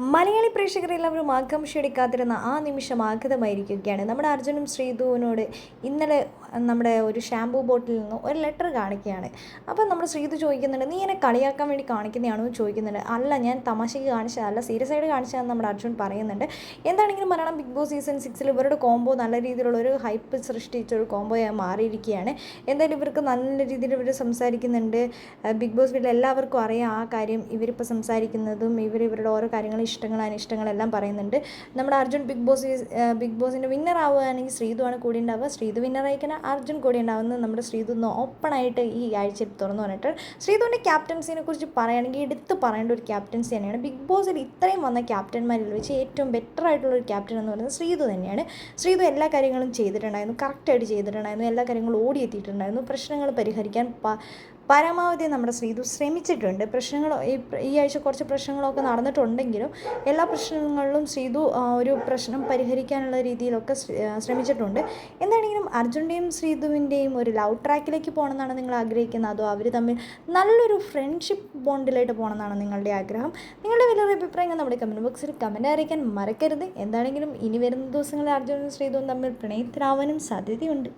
മലയാളി പ്രേക്ഷകരെല്ലാവരും ആകാംക്ഷയോടെ കാത്തിരുന്ന ആ നിമിഷം ആഗതമായിരിക്കുകയാണ്. നമ്മുടെ അർജുനും ശ്രീധുവിനോട് ഇന്നലെ നമ്മുടെ ഒരു ഷാംപൂ ബോട്ടിൽ നിന്ന് ഒരു ലെറ്റർ കാണിക്കുകയാണ്. അപ്പം നമ്മുടെ ശ്രീധു ചോദിക്കുന്നുണ്ട് നീ എന്നെ കളിയാക്കാൻ വേണ്ടി കാണിക്കുന്നതാണോ? എന്ന് ചോദിക്കുന്നുണ്ട്. അല്ല ഞാൻ തമാശയ്ക്ക് കാണിച്ചതല്ല സീരിയസ് ആയിട്ട് കാണിച്ചതെന്ന് നമ്മുടെ അർജുൻ പറയുന്നുണ്ട്. എന്താണെങ്കിലും മലയാളം ബിഗ് ബോസ് സീസൺ സിക്സിൽ ഇവരുടെ കോംബോ നല്ല രീതിയിലുള്ള ഒരു ഹൈപ്പ് സൃഷ്ടിച്ച ഒരു കോംബോയായി മാറിയിരിക്കുകയാണ്. എന്തായാലും ഇവർക്ക് നല്ല രീതിയിൽ ഇവർ സംസാരിക്കുന്നുണ്ട്. ബിഗ് ബോസ് വീട്ടിൽ എല്ലാവർക്കും അറിയാം ആ കാര്യം ഇവരിപ്പോൾ സംസാരിക്കുന്നതും ഇവർ ഇവരുടെ ഓരോ കാര്യങ്ങൾ ഇഷ്ടങ്ങൾ അനിഷ്ടങ്ങളെല്ലാം പറയുന്നുണ്ട്. നമ്മുടെ അർജുൻ ബിഗ് ബോസ് ബിഗ് ബോസിന്റെ വിന്നർ ആവുകയാണെങ്കിൽ ശ്രീതുവാണ് കൂടി ഉണ്ടാവുക. ശ്രീതു വിന്നർ ആയിക്കാൻ അർജുൻ കൂടി ഉണ്ടാവുന്നത് നമ്മുടെ ശ്രീതു ഒന്ന് ഓപ്പണായിട്ട് ഈ ആഴ്ചയിൽ തുറന്നു പറഞ്ഞിട്ട് ശ്രീതുവിന്റെ ക്യാപ്റ്റൻസിനെ കുറിച്ച് പറയുകയാണെങ്കിൽ എടുത്ത് പറയേണ്ട ഒരു ക്യാപ്റ്റൻസി തന്നെയാണ്. ബിഗ് ബോസിൽ ഇത്രയും വന്ന ക്യാപ്റ്റന്മാരിൽ വെച്ച് ഏറ്റവും ബെറ്റർ ആയിട്ടുള്ള ഒരു ക്യാപ്റ്റൻ എന്ന് പറയുന്നത് ശ്രീതു തന്നെയാണ്. ശ്രീതു എല്ലാ കാര്യങ്ങളും ചെയ്തിട്ടുണ്ടായിരുന്നു. കറക്റ്റായിട്ട് ചെയ്തിട്ടുണ്ടായിരുന്നു. എല്ലാ കാര്യങ്ങളും ഓടിയെത്തിയിട്ടുണ്ടായിരുന്നു. പ്രശ്നങ്ങൾ പരിഹരിക്കാൻ പരമാവധി നമ്മുടെ ശ്രീതു ശ്രമിച്ചിട്ടുണ്ട്. പ്രശ്നങ്ങൾ ഈ ആഴ്ച കുറച്ച് പ്രശ്നങ്ങളൊക്കെ നടന്നിട്ടുണ്ടെങ്കിലും എല്ലാ പ്രശ്നങ്ങളിലും ശ്രീതു ഒരു പ്രശ്നം പരിഹരിക്കാനുള്ള രീതിയിലൊക്കെ ശ്രമിച്ചിട്ടുണ്ട്. എന്താണെങ്കിലും അർജുന്റെയും ശ്രീതുവിന്റെയും ഒരു ലവ് ട്രാക്കിലേക്ക് പോകണമെന്നാണ് നിങ്ങൾ ആഗ്രഹിക്കുന്നത്? അതോ അവർ തമ്മിൽ നല്ലൊരു ഫ്രണ്ട്ഷിപ്പ് ബോണ്ടിലായിട്ട് പോകണമെന്നാണ് നിങ്ങളുടെ ആഗ്രഹം? നിങ്ങളുടെ വലിയൊരു അഭിപ്രായങ്ങൾ നമ്മുടെ കമന്റ് ബോക്സിൽ കമന്റ് അറിയിക്കാൻ മറക്കരുത്. എന്താണെങ്കിലും ഇനി വരുന്ന ദിവസങ്ങളിൽ അർജുനും ശ്രീതുവും തമ്മിൽ പ്രണയത്തിലാവാനും സാധ്യതയുണ്ട്.